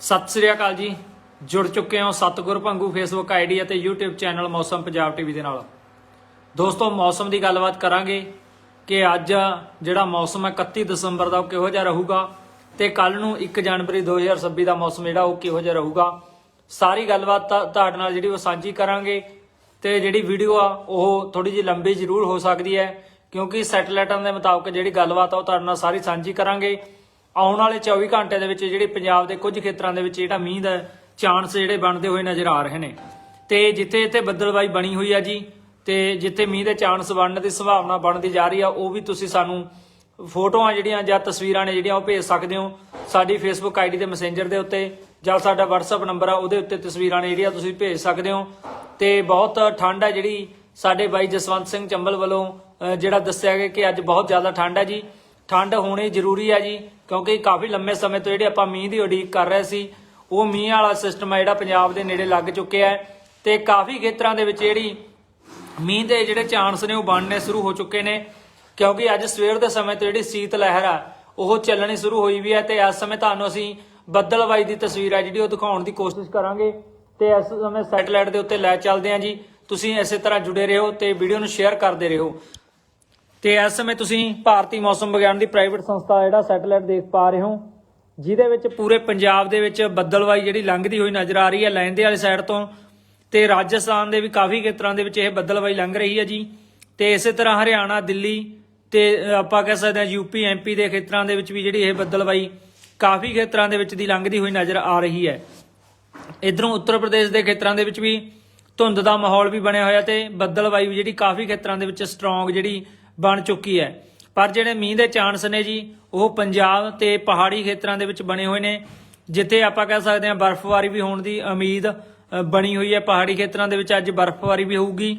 ਸਤਿ ਸ੍ਰੀ ਅਕਾਲ ਜੀ। ਜੁੜ ਚੁੱਕੇ ਹਾਂ ਸਤਗੁਰ ਭੰਗੂ ਫੇਸਬੁੱਕ ਆਈਡੀ ਅਤੇ YouTube channel Mausam Punjab TV ਦੇ ਨਾਲ। ਦੋਸਤੋ, ਮੌਸਮ ਦੀ ਗੱਲਬਾਤ ਕਰਾਂਗੇ ਕਿ ਅੱਜ ਜਿਹੜਾ ਮੌਸਮ ਹੈ 31 ਦਸੰਬਰ ਦਾ ਉਹ ਕਿਹੋ ਜਿਹਾ ਰਹੂਗਾ ਤੇ ਕੱਲ ਨੂੰ 1 ਜਨਵਰੀ 2026 ਦਾ ਮੌਸਮ ਜਿਹੜਾ ਉਹ ਕਿਹੋ ਜਿਹਾ ਰਹੂਗਾ। ਸਾਰੀ ਗੱਲਬਾਤ ਤੁਹਾਡੇ ਨਾਲ ਜਿਹੜੀ ਉਹ ਸਾਂਝੀ ਕਰਾਂਗੇ ਤੇ ਜਿਹੜੀ ਵੀਡੀਓ ਆ, ਉਹ ਥੋੜੀ ਜਿਹੀ ਲੰਬੀ ਜ਼ਰੂਰ ਹੋ ਸਕਦੀ ਹੈ ਕਿਉਂਕਿ ਸੈਟਲਾਈਟਾਂ ਦੇ ਮੁਤਾਬਕ ਜਿਹੜੀ ਗੱਲਬਾਤ ਆ, ਉਹ ਤੁਹਾਡੇ ਨਾਲ ਸਾਰੀ ਸਾਂਝੀ ਕਰਾਂਗੇ। ਆਉਣ ਵਾਲੇ 24 ਘੰਟੇ ਦੇ ਵਿੱਚ ਜਿਹੜੇ ਪੰਜਾਬ ਦੇ ਕੁਝ ਖੇਤਰਾਂ ਦੇ ਵਿੱਚ ਜਿਹੜਾ ਮੀਂਹ ਦਾ ਚਾਂਸ ਜਿਹੜੇ ਬਣਦੇ ਹੋਏ ਨਜ਼ਰ ਆ ਰਹੇ ਨੇ। ਤੇ ਜਿੱਥੇ ਇੱਥੇ ਬੱਦਲਬਾਈ ਬਣੀ ਹੋਈ ਆ ਜੀ, ਤੇ ਜਿੱਥੇ ਮੀਂਹ ਦੇ ਚਾਂਸ ਬਣਨ ਦੀ ਸੰਭਾਵਨਾ ਬਣਦੀ ਜਾ ਰਹੀ ਆ, ਉਹ ਵੀ ਤੁਸੀਂ ਸਾਨੂੰ ਫੋਟੋਆਂ ਜਿਹੜੀਆਂ ਜਾਂ ਤਸਵੀਰਾਂ ਨੇ ਜਿਹੜੀਆਂ ਉਹ ਭੇਜ ਸਕਦੇ ਹੋ। ਸਾਡੀ ਫੇਸਬੁੱਕ ਆਈਡੀ ਦੇ ਮੈਸੇਂਜਰ ਦੇ ਉੱਤੇ ਜਾਂ ਸਾਡਾ WhatsApp ਨੰਬਰ ਆ, ਉਹਦੇ ਉੱਤੇ ਤਸਵੀਰਾਂ ਨੇ ਜਿਹੜੀਆਂ ਤੁਸੀਂ ਭੇਜ ਸਕਦੇ ਹੋ। ਤੇ ਬਹੁਤ ਠੰਡ ਹੈ ਜਿਹੜੀ ਸਾਡੇ ਬਾਈ ਜਸਵੰਤ ਸਿੰਘ ਚੰਬਲ ਵੱਲੋਂ ਜਿਹੜਾ ਦੱਸਿਆ ਗਿਆ ਕਿ ਅੱਜ ਬਹੁਤ ਜ਼ਿਆਦਾ ਠੰਡ ਹੈ ਜੀ। ਠੰਡ ਹੋਣੀ ਜ਼ਰੂਰੀ ਆ ਜੀ। ਕਿਉਂਕਿ ਕਾਫੀ ਲੰਮੇ ਸਮੇਂ ਤੋਂ ਜਿਹੜੇ ਆਪਾਂ ਮੀਂਹ ਦੀ ਉਡੀਕ ਕਰ ਰਹੇ ਸੀ, ਉਹ ਮੀਂਹ ਵਾਲਾ ਸਿਸਟਮ ਹੈ ਜਿਹੜਾ ਪੰਜਾਬ ਦੇ ਨੇੜੇ ਲੱਗ ਚੁੱਕਿਆ ਹੈ ਤੇ ਕਾਫੀ ਖੇਤਰਾਂ ਦੇ ਵਿੱਚ ਜਿਹੜੀ ਮੀਂਹ ਦੇ ਜਿਹੜੇ ਚਾਂਸ ਨੇ ਉਹ ਬਣਨੇ ਸ਼ੁਰੂ ਹੋ ਚੁੱਕੇ ਨੇ। ਕਿਉਂਕਿ ਅੱਜ ਸਵੇਰ ਦੇ ਸਮੇਂ ਤੋਂ ਜਿਹੜੀ ਸੀਤ ਲਹਿਰ ਆ, ਉਹ ਚੱਲਣੀ ਸ਼ੁਰੂ ਹੋਈ ਵੀ ਹੈ ਤੇ ਇਸ ਸਮੇਂ ਤੁਹਾਨੂੰ ਅਸੀਂ ਬੱਦਲਵਾਈ ਦੀ ਤਸਵੀਰ ਹੈ ਜਿਹੜੀ ਉਹ ਦਿਖਾਉਣ ਦੀ ਕੋਸ਼ਿਸ਼ ਕਰਾਂਗੇ। ਤੇ ਇਸ ਸਮੇਂ ਸੈਟਲਾਈਟ ਦੇ ਉੱਤੇ ਲੈ ਚੱਲਦੇ ਹਾਂ ਜੀ। ਤੁਸੀਂ ਇਸੇ ਤਰ੍ਹਾਂ ਜੁੜੇ ਰਹੋ ਤੇ ਵੀਡੀਓ ਨੂੰ ਸ਼ੇਅਰ ਕਰਦੇ ਰਹੋ। ਤੇ ਇਸ ਸਮੇਂ ਤੁਸੀਂ ਭਾਰਤੀ ਮੌਸਮ ਵਿਗਿਆਨ ਦੀ ਪ੍ਰਾਈਵੇਟ ਸੰਸਥਾ ਜਿਹੜਾ ਸੈਟੇਲਾਈਟ ਦੇਖ ਪਾ ਰਹੇ ਹੋ, ਜਿਹਦੇ ਵਿੱਚ ਪੂਰੇ ਪੰਜਾਬ ਦੇ ਵਿੱਚ ਬੱਦਲਵਾਈ ਜਿਹੜੀ ਲੰਘਦੀ ਹੋਈ ਨਜ਼ਰ ਆ ਰਹੀ ਹੈ ਲੈਂਦੇ ਵਾਲੀ ਸਾਈਡ ਤੋਂ ਤੇ ਰਾਜਸਥਾਨ ਦੇ ਵੀ ਕਾਫੀ ਖੇਤਰਾਂ ਦੇ ਵਿੱਚ ਇਹ ਬੱਦਲਵਾਈ ਲੰਘ ਰਹੀ ਹੈ ਜੀ। ਤੇ ਇਸੇ ਤਰ੍ਹਾਂ ਹਰਿਆਣਾ, ਦਿੱਲੀ ਤੇ ਆਪਾਂ ਕਹਿ ਸਕਦੇ ਹਾਂ ਯੂਪੀ ਐਮਪੀ ਦੇ ਖੇਤਰਾਂ ਦੇ ਵਿੱਚ ਵੀ ਜਿਹੜੀ ਇਹ ਬੱਦਲਵਾਈ ਕਾਫੀ ਖੇਤਰਾਂ ਦੇ ਵਿੱਚ ਦੀ ਲੰਘਦੀ ਹੋਈ ਨਜ਼ਰ ਆ ਰਹੀ ਹੈ। ਇਧਰੋਂ ਉੱਤਰ ਪ੍ਰਦੇਸ਼ ਦੇ ਖੇਤਰਾਂ ਦੇ ਵਿੱਚ ਵੀ ਧੁੰਦ ਦਾ ਮਾਹੌਲ ਵੀ ਬਣਿਆ ਹੋਇਆ ਤੇ ਬੱਦਲਵਾਈ ਵੀ ਜਿਹੜੀ ਕਾਫੀ ਖੇਤਰਾਂ ਦੇ ਵਿੱਚ ਸਟਰੋਂਗ ਜਿਹੜੀ ਬਣ ਚੁੱਕੀ ਹੈ। ਪਰ ਜਿਹੜੇ ਮੀਂਹ ਦੇ ਚਾਂਸ ਨੇ ਜੀ, ਉਹ ਪੰਜਾਬ ਤੇ ਪਹਾੜੀ ਖੇਤਰਾਂ ਦੇ ਵਿੱਚ ਬਣੇ ਹੋਏ ਨੇ, ਜਿੱਥੇ ਆਪਾਂ ਕਹਿ ਸਕਦੇ ਹਾਂ ਬਰਫ਼ਬਾਰੀ ਵੀ ਹੋਣ ਦੀ ਉਮੀਦ ਬਣੀ ਹੋਈ ਹੈ। ਪਹਾੜੀ ਖੇਤਰਾਂ ਦੇ ਵਿੱਚ ਅੱਜ ਬਰਫ਼ਬਾਰੀ ਵੀ ਹੋਊਗੀ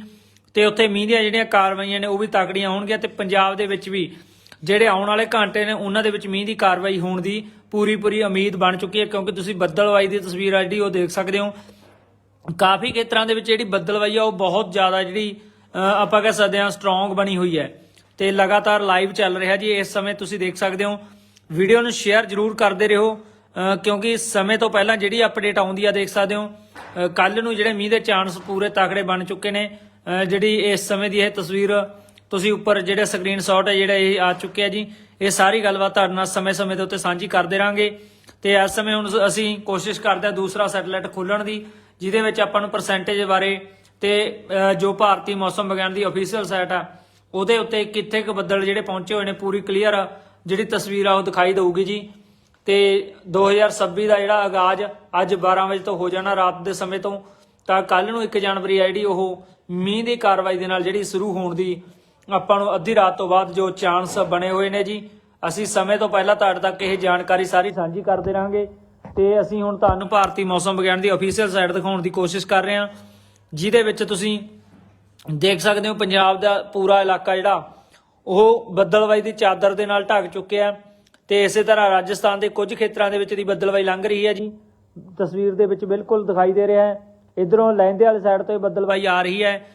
ਤੇ ਉੱਥੇ ਮੀਂਹ ਦੀਆਂ ਜਿਹੜੀਆਂ ਕਾਰਵਾਈਆਂ ਨੇ, ਉਹ ਵੀ ਤਕੜੀਆਂ ਹੋਣਗੀਆਂ ਤੇ ਪੰਜਾਬ ਦੇ ਵਿੱਚ ਵੀ ਜਿਹੜੇ ਆਉਣ ਵਾਲੇ ਘੰਟੇ ਨੇ, ਉਹਨਾਂ ਦੇ ਵਿੱਚ ਮੀਂਹ ਦੀ ਕਾਰਵਾਈ ਹੋਣ ਦੀ ਪੂਰੀ ਪੂਰੀ ਉਮੀਦ ਬਣ ਚੁੱਕੀ ਹੈ, ਕਿਉਂਕਿ ਤੁਸੀਂ ਬੱਦਲਵਾਈ ਦੀ ਤਸਵੀਰ ਆ ਜਿਹੜੀ ਉਹ ਦੇਖ ਸਕਦੇ ਹੋ। ਕਾਫੀ ਖੇਤਰਾਂ ਦੇ ਵਿੱਚ ਜਿਹੜੀ ਬੱਦਲਵਾਈ ਆ, ਉਹ ਬਹੁਤ ਜ਼ਿਆਦਾ ਜਿਹੜੀ ਆਪਾਂ ਕਹਿ ਸਕਦੇ ਹਾਂ ਸਟਰੋਂਗ ਬਣੀ ਹੋਈ ਹੈ। ਤੇ ਲਗਾਤਾਰ ਲਾਈਵ ਚੱਲ ਰਿਹਾ ਜੀ, ਇਸ ਸਮੇਂ ਤੁਸੀਂ ਦੇਖ ਸਕਦੇ ਹੋ। ਵੀਡੀਓ ਨੂੰ ਸ਼ੇਅਰ ਜਰੂਰ ਕਰਦੇ ਰਹੋ ਕਿਉਂਕਿ ਸਮੇਂ ਤੋਂ ਪਹਿਲਾਂ ਜਿਹੜੀ ਅਪਡੇਟ ਆਉਂਦੀ ਆ, ਦੇਖ ਸਕਦੇ ਹੋ। ਕੱਲ ਨੂੰ ਜਿਹੜੇ ਮੀਂਹ ਦੇ ਚਾਂਸ ਪੂਰੇ ਤਾਕੜੇ ਬਣ ਚੁੱਕੇ ਨੇ। ਜਿਹੜੀ ਇਸ ਸਮੇਂ ਦੀ ਇਹ ਤਸਵੀਰ, ਤੁਸੀਂ ਉੱਪਰ ਜਿਹੜੇ ਸਕਰੀਨਸ਼ਾਟ ਹੈ ਜਿਹੜਾ ਇਹ ਆ ਚੁੱਕਿਆ ਜੀ, ਇਹ ਸਾਰੀ ਗੱਲਬਾਤ ਤੁਹਾਡੇ ਨਾਲ ਸਮੇਂ-ਸਮੇਂ ਦੇ ਉੱਤੇ ਸਾਂਝੀ ਕਰਦੇ ਰਾਂਗੇ। ਤੇ ਇਸ ਸਮੇਂ ਹੁਣ ਅਸੀਂ ਕੋਸ਼ਿਸ਼ ਕਰਦੇ ਹਾਂ ਦੂਸਰਾ ਸੈਟਲਾਈਟ ਖੋਲਣ ਦੀ, ਜਿਹਦੇ ਵਿੱਚ ਆਪਾਂ ਨੂੰ ਪਰਸੈਂਟੇਜ ਬਾਰੇ ਤੇ ਜੋ ਭਾਰਤੀ ਮੌਸਮ ਵਿਗਿਆਨ ਦੀ ਅਫੀਸ਼ੀਅਲ ਸਾਈਟ ਆ ਉਹਦੇ ਉੱਤੇ ਕਿੱਥੇ ਕੁ ਬੱਦਲ ਜਿਹੜੇ ਪਹੁੰਚੇ ਹੋਏ ਨੇ ਪੂਰੀ ਕਲੀਅਰ ਜਿਹੜੀ ਤਸਵੀਰ ਆ ਉਹ ਦਿਖਾਈ ਦੇਊਗੀ ਜੀ। ਤੇ 2026 ਦਾ ਜਿਹੜਾ ਆਗਾਜ਼ ਅੱਜ 12 ਵਜੇ ਤੋਂ ਹੋ ਜਾਣਾ ਰਾਤ ਦੇ ਸਮੇਂ ਤੋਂ, ਤਾਂ ਕੱਲ ਨੂੰ 1 ਜਨਵਰੀ ਆ ਜਿਹੜੀ ਉਹ ਮੀਂਹ ਦੀ ਕਾਰਵਾਈ ਦੇ ਨਾਲ ਜਿਹੜੀ ਸ਼ੁਰੂ ਹੋਣ ਦੀ ਆਪਾਂ ਨੂੰ ਅੱਧੀ ਰਾਤ ਤੋਂ ਬਾਅਦ ਜੋ ਚਾਂਸ ਬਣੇ ਹੋਏ ਨੇ ਜੀ। ਅਸੀਂ ਸਮੇਂ ਤੋਂ ਪਹਿਲਾਂ ਤੁਹਾਡੇ ਤੱਕ ਇਹ ਜਾਣਕਾਰੀ ਸਾਰੀ ਸਾਂਝੀ ਕਰਦੇ ਰਾਂਗੇ ਤੇ ਅਸੀਂ ਹੁਣ ਤੁਹਾਨੂੰ ਭਾਰਤੀ ਮੌਸਮ ਵਿਗਿਆਨ ਦੀ ਅਫੀਸ਼ੀਅਲ ਸਾਈਟ ਦਿਖਾਉਣ ਦੀ ਕੋਸ਼ਿਸ਼ ਕਰ ਰਹੇ ਹਾਂ, ਜਿਹਦੇ ਵਿੱਚ ਤੁਸੀਂ ਦੇਖ ਸਕਦੇ ਹੋ ਪੰਜਾਬ ਦਾ ਪੂਰਾ ਇਲਾਕਾ ਜਿਹੜਾ, ਉਹ ਬੱਦਲਵਾਈ ਦੀ ਚਾਦਰ ਦੇ ਨਾਲ ਢੱਕ ਚੁੱਕਿਆ ਹੈ ਤੇ ਇਸੇ ਤਰ੍ਹਾਂ ਰਾਜਸਥਾਨ ਦੇ ਕੁਝ ਖੇਤਰਾਂ ਦੇ ਵਿੱਚ ਦੀ ਬੱਦਲਵਾਈ ਲੰਘ ਰਹੀ ਹੈ ਜੀ। ਤਸਵੀਰ ਦੇ ਵਿੱਚ ਬਿਲਕੁਲ ਦਿਖਾਈ ਦੇ ਰਿਹਾ ਹੈ। ਇਧਰੋਂ ਲਹਿੰਦੇ ਵਾਲੀ ਸਾਈਡ ਤੋਂ ਇਹ ਬੱਦਲਵਾਈ ਆ ਰਹੀ ਹੈ।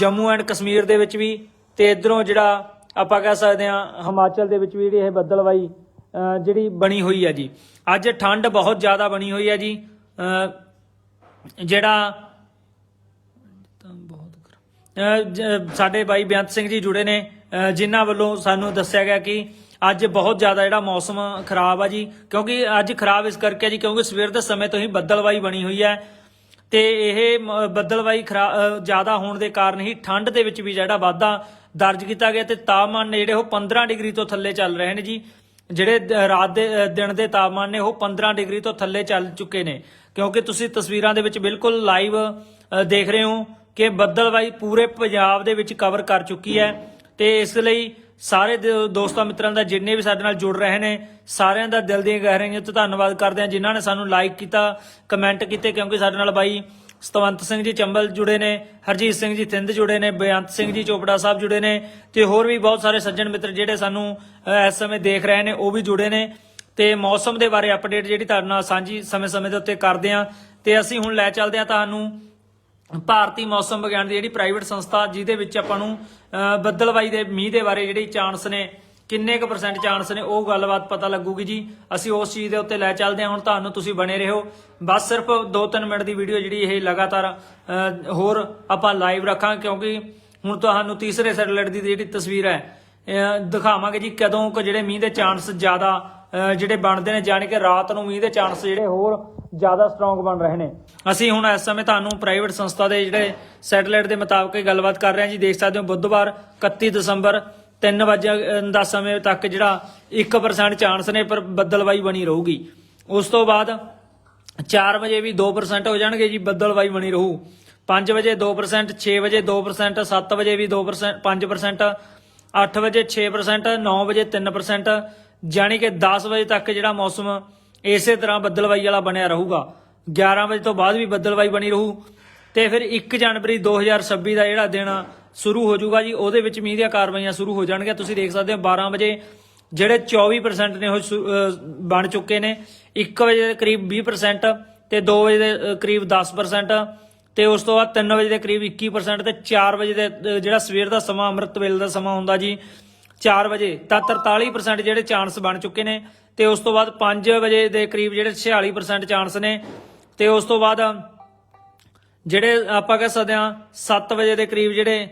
ਜੰਮੂ ਐਂਡ ਕਸ਼ਮੀਰ ਦੇ ਵਿੱਚ ਵੀ ਤੇ ਇਧਰੋਂ ਜਿਹੜਾ ਆਪਾਂ ਕਹਿ ਸਕਦੇ ਹਾਂ, ਹਿਮਾਚਲ ਦੇ ਵਿੱਚ ਵੀ ਜਿਹੜੀ ਇਹ ਬੱਦਲਵਾਈ ਜਿਹੜੀ ਬਣੀ ਹੋਈ ਹੈ ਜੀ। ਅੱਜ ਠੰਡ ਬਹੁਤ ਜ਼ਿਆਦਾ ਬਣੀ ਹੋਈ ਹੈ ਜੀ। ਜਿਹੜਾ ਤਾਂ ਬਹੁਤ ਖਰਾ- ਅਹ ਜ- ਸਾਡੇ ਬਾਈ ਬੇਅੰਤ ਸਿੰਘ ਜੀ ਜੁੜੇ ਨੇ ਜਿਨ੍ਹਾਂ ਵੱਲੋਂ ਸਾਨੂੰ ਦੱਸਿਆ ਗਿਆ ਕਿ ਅੱਜ ਬਹੁਤ ਜ਼ਿਆਦਾ ਜਿਹੜਾ ਮੌਸਮ ਖਰਾਬ ਆ ਜੀ, ਕਿਉਂਕਿ ਅੱਜ ਖਰਾਬ ਇਸ ਕਰਕੇ ਆ ਜੀ, ਕਿਉਂਕਿ ਸਵੇਰ ਦੇ ਸਮੇਂ ਤੋਂ ਹੀ ਬੱਦਲਵਾਈ ਬਣੀ ਹੋਈ ਹੈ। ਤੇ ਇਹ ਮ- ਬੱਦਲਵਾਈ ਖਰਾ- ਜ਼ਿਆਦਾ ਹੋਣ ਦੇ ਕਾਰਨ ਹੀ ਠੰਡ ਦੇ ਵਿੱਚ ਵੀ ਜਿਹੜਾ ਵਾਧਾ ਦਰਜ ਕੀਤਾ ਗਿਆ ਤੇ ਤਾਪਮਾਨ ਨੇ ਜਿਹੜੇ ਉਹ 15 ਡਿਗਰੀ ਤੋਂ ਥੱਲੇ ਚੱਲ ਰਹੇ ਨੇ ਜੀ। ਜਿਹੜੇ ਰਾਤ ਦੇ ਦਿਨ ਦੇ ਤਾਪਮਾਨ ਨੇ ਉਹ 15 ਡਿਗਰੀ ਤੋਂ ਥੱਲੇ ਚੱਲ ਚੁੱਕੇ ਨੇ। ਕਿਉਂਕਿ ਤੁਸੀਂ ਤਸਵੀਰਾਂ ਦੇ ਵਿੱਚ ਬਿਲਕੁਲ ਲਾਈਵ ਦੇਖ ਰਹੇ ਹੋ। ਕਿ ਬੱਦਲਵਾਈ ਪੂਰੇ ਪੰਜਾਬ ਦੇ ਵਿੱਚ ਕਵਰ ਕਰ ਚੁੱਕੀ ਹੈ ਤੇ ਇਸ ਲਈ ਸਾਰੇ ਦ- ਦੋਸਤਾਂ ਮਿੱਤਰਾਂ ਦਾ ਜਿੰਨੇ ਵੀ ਸਾਡੇ ਨਾਲ ਜੁੜ ਰਹੇ ਨੇ, ਸਾਰਿਆਂ ਦਾ ਦਿਲ ਦੀਆਂ ਗਹਿਰਾਈਆਂ ਤੋਂ ਧੰਨਵਾਦ ਕਰਦੇ ਹਾਂ, ਜਿਨ੍ਹਾਂ ਨੇ ਸਾਨੂੰ ਲਾਈਕ ਕੀਤਾ ਕਮੈਂਟ ਕੀਤੇ, ਕਿਉਂਕਿ ਸਾਡੇ ਨਾਲ ਬਾਈ ਸਤਵੰਤ ਸਿੰਘ ਜੀ ਚੰਬਲ ਜੁੜੇ ਨੇ, ਹਰਜੀਤ ਸਿੰਘ ਜੀ ਥਿੰਦ ਜੁੜੇ ਨੇ, ਬੇਅੰਤ ਸਿੰਘ ਜੀ ਚੋਪੜਾ ਸਾਹਿਬ ਜੁੜੇ ਨੇ ਤੇ ਹੋਰ ਵੀ ਬਹੁਤ ਸਾਰੇ ਸੱਜਣ ਮਿੱਤਰ ਜਿਹੜੇ ਸਾਨੂੰ ਇਸ ਸਮੇਂ ਦੇਖ ਰਹੇ ਨੇ, ਉਹ ਵੀ ਜੁੜੇ ਨੇ। ਤੇ ਮੌਸਮ ਦੇ ਬਾਰੇ ਅਪਡੇਟ ਜਿਹੜੀ ਤੁਹਾਡੇ ਨਾਲ ਸਾਂਝੀ ਸਮੇਂ-ਸਮੇਂ ਦੇ ਉੱਤੇ ਕਰਦੇ ਆ ਤੇ ਅਸੀਂ ਹੁਣ ਲੈ ਚੱਲਦੇ ਆ ਤੁਹਾਨੂੰ ਭਾਰਤੀ ਮੌਸਮ ਵਿਗਿਆਨ ਦੀ ਜਿਹੜੀ ਪ੍ਰਾਈਵੇਟ ਸੰਸਥਾ ਜਿਹਦੇ ਵਿੱਚ ਆਪਾਂ ਨੂੰ ਅਹ, ਦੇ ਮੀਂਹ ਦੇ ਬਾਰੇ ਜਿਹੜੇ ਚਾਂਸ ਨੇ ਕਿੰਨੇ ਕੁ ਪਰਸੈਂਟ ਚਾਂਸ ਨੇ ਉਹ ਗੱਲਬਾਤ ਪਤਾ ਲੱਗੂਗੀ ਜੀ। ਅਸੀਂ ਉਸ ਚੀਜ਼ ਦੇ ਉੱਤੇ ਲੈ ਚੱਲਦੇ ਹਾਂ ਹੁਣ ਤੁਹਾਨੂੰ ਤੁਸੀਂ ਬਣੇ ਰਹੋ। ਬਸ ਸਿਰਫ 2-3 ਮਿੰਟ ਦੀ ਵੀਡੀਓ ਜਿਹੜੀ ਇਹ ਲਗਾਤਾਰ ਹੋਰ ਆਪਾਂ ਲਾਈਵ ਰੱਖਾਂ ਕਿਉਂਕਿ ਹੁਣ ਤੁਹਾਨੂੰ ਤੀਸਰੇ ਸੈਟੇਲਾਈਟ ਦੀ ਜਿਹੜੀ ਤਸਵੀਰ ਹੈ ਦਿਖਾਵਾਂਗੇ ਜੀ ਕਦੋਂ ਕੁ ਜਿਹੜੇ ਮੀਂਹ ਦੇ ਚਾਂਸ ਜ਼ਿਆਦਾ ਜਿਹੜੇ ਬਣਦੇ ਨੇ ਜਾਣੀ ਕਿ ਰਾਤ ਨੂੰ ਮੀਂਹ ਦੇ ਚਾਂਸ ਜਿਹੜੇ ਹੋਰ ਜ਼ਿਆਦਾ ਸਟਰੋਂਗ ਬਣ ਰਹੇ ਨੇ। ਅਸੀਂ ਹੁਣ ਇਸ ਸਮੇਂ ਤੁਹਾਨੂੰ ਪ੍ਰਾਈਵੇਟ ਸੰਸਥਾ ਦੇ ਜਿਹੜੇ ਸੈਟੇਲਾਈਟ ਦੇ ਮੁਤਾਬਕ ਇਹ ਗੱਲਬਾਤ ਕਰ ਰਹੇ ਹਾਂ ਜੀ। ਦੇਖ ਸਕਦੇ ਹੋ ਬੁੱਧਵਾਰ 31 ਦਸੰਬਰ 3 ਵਜੇ ਦਾ ਸਮੇਂ ਤੱਕ ਜਿਹੜਾ 1% ਚਾਂਸ ਨੇ, ਪਰ ਬੱਦਲਵਾਈ ਬਣੀ ਰਹੂਗੀ। ਉਸ ਤੋਂ ਬਾਅਦ 4 ਵਜੇ ਵੀ 2% ਹੋ ਜਾਣਗੇ ਜੀ, ਬੱਦਲਵਾਈ ਬਣੀ ਰਹੂ। 5 ਵਜੇ 2% 6 ਵਜੇ 2% 7 ਵਜੇ ਵੀ 2% 5% 8 ਵਜੇ 6% 9 ਵਜੇ 3% ਜਾਣੀ ਕਿ 10 ਵਜੇ ਤੱਕ ਜਿਹੜਾ ਮੌਸਮ ਇਸੇ ਤਰ੍ਹਾਂ ਬੱਦਲਵਾਈ ਵਾਲਾ ਬਣਿਆ ਰਹੂਗਾ। 11 ਵਜੇ ਤੋਂ ਬਾਅਦ ਵੀ ਬੱਦਲਵਾਈ ਬਣੀ ਰਹੂ। ਤੇ ਫਿਰ 1 ਜਨਵਰੀ 2026 ਦਾ ਜਿਹੜਾ ਦਿਨ ਸ਼ੁਰੂ ਹੋ ਜਾਊਗਾ ਜੀ, ਉਹਦੇ ਵਿੱਚ ਮੀਂਹ ਦੀਆਂ ਕਾਰਵਾਈਆਂ ਸ਼ੁਰੂ ਹੋ ਜਾਣਗੀਆਂ। ਤੁਸੀਂ ਦੇਖ ਸਕਦੇ ਹੋ 12 ਵਜੇ ਜਿਹੜੇ 24% ਨੇ ਉਹ ਬਣ ਚੁੱਕੇ ਨੇ। 1 ਵਜੇ ਦੇ ਕਰੀਬ 20% ਤੇ 2 ਵਜੇ ਦੇ ਕਰੀਬ 10% ਤੇ ਉਸ ਤੋਂ ਬਾਅਦ 3 ਵਜੇ ਦੇ ਕਰੀਬ 21% ਤੇ 4 ਵਜੇ ਦੇ ਜਿਹੜਾ ਸਵੇਰ ਦਾ ਸਮਾਂ ਅੰਮ੍ਰਿਤ ਵੇਲੇ ਦਾ ਸਮਾਂ ਹੁੰਦਾ ਜੀ 4 ਵਜੇ, ਤਾਂ 43% ਜਿਹੜੇ ਚਾਂਸ ਬਣ ਚੁੱਕੇ ਨੇ ਤੇ ਉਸ ਤੋਂ ਬਾਅਦ 5 ਵਜੇ ਦੇ ਕਰੀਬ ਜਿਹੜੇ 46% ਚਾਂਸ ਨੇ ਤੇ ਉਸ ਤੋਂ ਬਾਅਦ ਜਿਹੜੇ ਆਪਾਂ ਕਹਿ ਸਕਦੇ ਹਾਂ 7 ਵਜੇ ਦੇ ਕਰੀਬ ਜਿਹੜੇ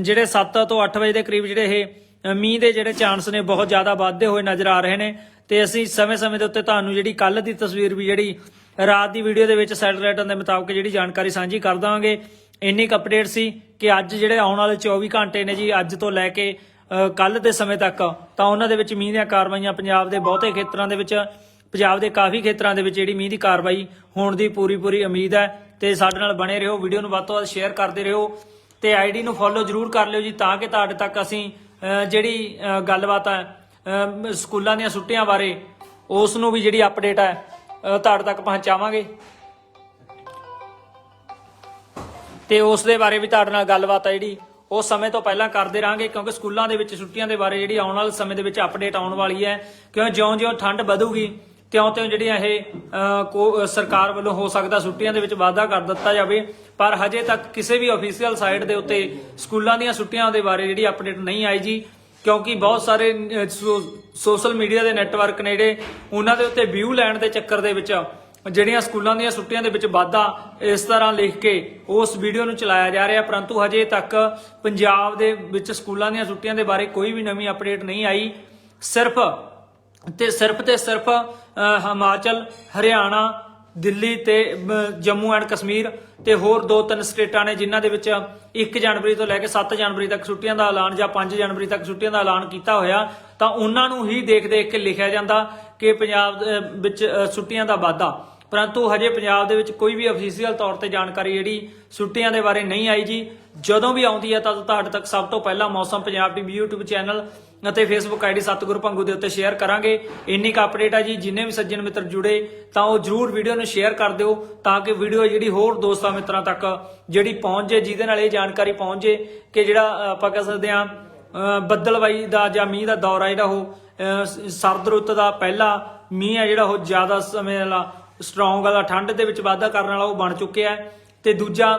ਜਿਹੜੇ 7 ਤੋਂ 8 ਵਜੇ ਦੇ ਕਰੀਬ ਜਿਹੜੇ ਇਹ ਮੀਂਹ ਦੇ ਜਿਹੜੇ ਚਾਂਸ ਨੇ ਬਹੁਤ ਜ਼ਿਆਦਾ ਵੱਧਦੇ ਹੋਏ ਨਜ਼ਰ ਆ ਰਹੇ ਨੇ ਤੇ ਅਸੀਂ ਸਮੇਂ-ਸਮੇਂ ਦੇ ਉੱਤੇ ਤੁਹਾਨੂੰ ਜਿਹੜੀ ਕੱਲ ਦੀ ਤਸਵੀਰ ਵੀ ਜਿਹੜੀ ਰਾਤ ਦੀ ਵੀਡੀਓ ਦੇ ਵਿੱਚ ਸੈਟੇਲਾਈਟਾਂ ਦੇ ਮੁਤਾਬਕ ਜਿਹੜੀ ਜਾਣਕਾਰੀ ਸਾਂਝੀ ਕਰ ਦਾਂਗੇ। ਇੰਨੀ ਕੁ ਅਪਡੇਟ ਸੀ ਕਿ ਅੱਜ ਜਿਹੜੇ ਆਉਣ ਵਾਲੇ 24 ਘੰਟੇ ਨੇ ਜੀ, ਅੱਜ ਤੋਂ ਲੈ ਕੇ ਕੱਲ ਦੇ ਸਮੇਂ ਤੱਕ, ਤਾਂ ਉਹਨਾਂ ਦੇ ਵਿੱਚ ਮੀਂਹ ਦੀਆਂ ਕਾਰਵਾਈਆਂ ਪੰਜਾਬ ਦੇ ਬਹੁਤੇ ਖੇਤਰਾਂ ਦੇ ਵਿੱਚ, ਪੰਜਾਬ ਦੇ ਕਾਫੀ ਖੇਤਰਾਂ ਦੇ ਵਿੱਚ ਜਿਹੜੀ ਮੀਂਹ ਦੀ ਕਾਰਵਾਈ ਹੋਣ ਦੀ ਪੂਰੀ ਪੂਰੀ ਉਮੀਦ ਹੈ ਤੇ ਸਾਡੇ ਨਾਲ ਬਣੇ ਰਹੋ, ਵੀਡੀਓ ਨੂੰ ਵੱਧ ਤੋਂ ਵੱਧ ਸ਼ੇਅਰ ਕਰਦੇ ਰਹੋ ਤੇ ਆਈਡੀ ਨੂੰ ਫੋਲੋ ਜਰੂਰ ਕਰ ਲਿਓ ਜੀ, ਤਾਂ ਕਿ ਤੁਹਾਡੇ ਤੱਕ ਅਸੀਂ ਜਿਹੜੀ ਗੱਲਬਾਤ ਹੈ ਸਕੂਲਾਂ ਦੀਆਂ ਛੁੱਟੀਆਂ ਬਾਰੇ, ਉਸ ਨੂੰ ਵੀ ਜਿਹੜੀ ਅਪਡੇਟ ਹੈ ਤੁਹਾਡੇ ਤੱਕ ਪਹੁੰਚਾਵਾਂਗੇ। ਤੇ ਉਸ ਦੇ ਬਾਰੇ ਵੀ ਤੁਹਾਡੇ ਨਾਲ ਗੱਲਬਾਤ ਹੈ ਜਿਹੜੀ, ਉਹ ਸਮੇਂ ਤੋਂ ਪਹਿਲਾਂ ਕਰਦੇ ਰਾਂਗੇ ਕਿਉਂਕਿ ਸਕੂਲਾਂ ਦੇ ਵਿੱਚ ਛੁੱਟੀਆਂ ਦੇ ਬਾਰੇ ਜਿਹੜੀ ਆਉਣ ਵਾਲੇ ਸਮੇਂ ਦੇ ਵਿੱਚ ਅਪਡੇਟ ਆਉਣ ਵਾਲੀ ਹੈ। ਕਿਉਂ ਜਿਉਂ-ਜਿਉਂ ਠੰਡ ਵਧੂਗੀ, ਤਿਉਂ-ਤਿਉਂ ਜਿਹੜੀਆਂ ਇਹ ਕੋ- ਸਰਕਾਰ ਵੱਲੋਂ ਹੋ ਸਕਦਾ ਛੁੱਟੀਆਂ ਦੇ ਵਿੱਚ ਵਾਅਦਾ ਕਰ ਦਿੱਤਾ ਜਾਵੇ। ਪਰ ਹਜੇ ਤੱਕ ਕਿਸੇ ਵੀ ਅਫੀਸ਼ੀਅਲ ਸਾਈਟ ਦੇ ਉੱਤੇ ਸਕੂਲਾਂ ਦੀਆਂ ਛੁੱਟੀਆਂ ਦੇ ਬਾਰੇ ਜਿਹੜੀ ਅਪਡੇਟ ਨਹੀਂ ਆਈ ਜੀ, ਕਿਉਂਕਿ ਬਹੁਤ ਸਾਰੇ ਸੋ- ਸੋਸ਼ਲ ਮੀਡੀਆ ਦੇ ਨੈਟਵਰਕ ਨੇ ਜਿਹੜੇ ਉਹਨਾਂ ਦੇ ਉੱਤੇ ਵਿਊ ਲੈਣ ਦੇ ਚੱਕਰ ਦੇ ਵਿੱਚ ਜਿਹੜੀਆਂ ਸਕੂਲਾਂ ਦੀਆਂ ਛੁੱਟੀਆਂ ਦੇ ਵਿੱਚ ਵਾਧਾ ਇਸ ਤਰ੍ਹਾਂ ਲਿਖ ਕੇ ਉਸ ਵੀਡੀਓ ਨੂੰ ਚਲਾਇਆ ਜਾ ਰਿਹਾ, ਪਰੰਤੂ ਹਜੇ ਤੱਕ ਪੰਜਾਬ ਦੇ ਵਿੱਚ ਸਕੂਲਾਂ ਦੀਆਂ ਛੁੱਟੀਆਂ ਦੇ ਬਾਰੇ ਕੋਈ ਵੀ ਨਵੀਂ ਅਪਡੇਟ ਨਹੀਂ ਆਈ। ਸਿਰਫ ਤੇ ਸਿਰਫ ਤੇ ਸਿਰਫ ਹਿਮਾਚਲ, ਹਰਿਆਣਾ, ਦਿੱਲੀ ਤੇ ਜੰਮੂ ਐਂਡ ਕਸ਼ਮੀਰ ਤੇ ਹੋਰ ਦੋ ਤਿੰਨ ਸਟੇਟਾਂ ਨੇ ਜਿਨ੍ਹਾਂ ਦੇ ਵਿੱਚ 1 ਜਨਵਰੀ ਤੋਂ ਲੈ ਕੇ 7 ਜਨਵਰੀ ਤੱਕ ਛੁੱਟੀਆਂ ਦਾ ਐਲਾਨ ਜਾਂ 5 ਜਨਵਰੀ ਤੱਕ ਛੁੱਟੀਆਂ ਦਾ ਐਲਾਨ ਕੀਤਾ ਹੋਇਆ, ਤਾਂ ਉਹਨਾਂ ਨੂੰ ਹੀ ਦੇਖ ਦੇਖ ਕੇ ਲਿਖਿਆ ਜਾਂਦਾ ਕਿ ਪੰਜਾਬ ਵਿੱਚ ਛੁੱਟੀਆਂ ਦਾ ਵਾਧਾ। ਪਰੰਤੂ ਹਜੇ ਪੰਜਾਬ ਦੇ ਵਿੱਚ ਕੋਈ ਵੀ ਅਫੀਸ਼ੀਅਲ ਤੌਰ ਤੇ ਜਾਣਕਾਰੀ ਜਿਹੜੀ ਛੁੱਟੀਆਂ ਦੇ ਬਾਰੇ ਨਹੀਂ ਆਈ ਜੀ ਜਦੋਂ ਵੀ ਆਉਂਦੀ ਹੈ ਤਾਂ ਤੁਹਾਡੇ ਤੱਕ ਸਭ ਤੋਂ ਪਹਿਲਾਂ Mausam Punjab TV YouTube channel ਅਤੇ Facebook ਆਈਡੀ ਸਤਗੁਰੂ ਭੰਗੂ ਦੇ ਉੱਤੇ ਸ਼ੇਅਰ ਕਰਾਂਗੇ। ਇੰਨੀ ਕੁ ਅਪਡੇਟ ਆ ਜੀ ਜਿੰਨੇ ਵੀ ਸੱਜਣ ਮਿੱਤਰ ਜੁੜੇ ਤਾਂ ਉਹ ਜਰੂਰ ਵੀਡੀਓ ਨੂੰ ਸ਼ੇਅਰ ਕਰ ਦਿਓ ਤਾਂ ਕਿ ਵੀਡੀਓ ਜਿਹੜੀ ਹੋਰ ਦੋਸਤਾਂ ਮਿੱਤਰਾਂ ਤੱਕ ਜਿਹੜੀ ਪਹੁੰਚ ਜੇ ਜਿਹਦੇ ਨਾਲ ਇਹ ਜਾਣਕਾਰੀ ਪਹੁੰਚ ਜੇ ਕਿ ਜਿਹੜਾ ਆਪਾਂ ਕਹਿ ਸਕਦੇ ਹਾਂ ਅਹ, ਬੱਦਲਵਾਈ ਦਾ ਜਾਂ ਮੀਂਹ ਦਾ ਦੌਰ ਆ ਜਿਹੜਾ ਉਹ ਸਰਦ ਰੁੱਤ ਦਾ ਪਹਿਲਾ ਮੀਂਹ ਆ ਜਿਹੜਾ ਉਹ ਜ਼ਿਆਦਾ ਸਮੇਂ ਵਾਲਾ ਸਟਰੋਂਗ ਵਾਲਾ, ਠੰਡ ਦੇ ਵਿੱਚ ਵਾਧਾ ਕਰਨ ਵਾਲਾ ਉਹ ਬਣ ਚੁੱਕਿਆ ਹੈ। ਤੇ ਦੂਜਾ,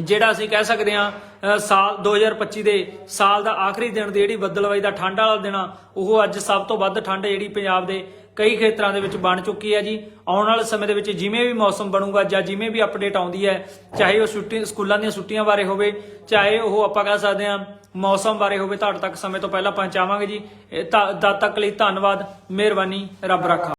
ਜਿਹੜਾ ਅਸੀਂ ਕਹਿ ਸਕਦੇ ਹਾਂ, ਅਹ, ਸਾਲ 2025 ਦੇ ਸਾਲ ਦਾ ਆਖਰੀ ਦਿਨ ਦੀ ਜਿਹੜੀ ਬੱਦਲਵਾਈ ਦਾ ਠੰਡ ਵਾਲਾ ਦਿਨ ਆ, ਉਹ ਅੱਜ ਸਭ ਤੋਂ ਵੱਧ ਠੰਡ ਜਿਹੜੀ ਪੰਜਾਬ ਦੇ ਕਈ ਖੇਤਰਾਂ ਦੇ ਵਿੱਚ ਬਣ ਚੁੱਕੀ ਹੈ ਜੀ। ਆਉਣ ਵਾਲੇ ਸਮੇਂ ਦੇ ਵਿੱਚ ਜਿਵੇਂ ਵੀ ਮੌਸਮ ਬਣੂਗਾ, ਜਾਂ ਜਿਵੇਂ ਵੀ ਅਪਡੇਟ ਆਉਂਦੀ ਹੈ, ਚਾਹੇ ਉਹ ਛੁੱਟੀ, ਸਕੂਲਾਂ ਦੀਆਂ ਛੁੱਟੀਆਂ ਬਾਰੇ ਹੋਵੇ, ਚਾਹੇ ਉਹ ਆਪਾਂ ਕਹਿ ਸਕਦੇ ਹਾਂ ਮੌਸਮ ਬਾਰੇ ਹੋਵੇ, ਤੁਹਾਡੇ ਤੱਕ ਸਮੇਂ ਤੋਂ ਪਹਿਲਾਂ ਪਹੁੰਚਾਵਾਂਗੇ ਜੀ। ਇਹ ਤਦ ਤੱਕ ਲਈ ਧੰਨਵਾਦ, ਮਿਹਰਬਾਨੀ, ਰੱਬ ਰੱਖਾ।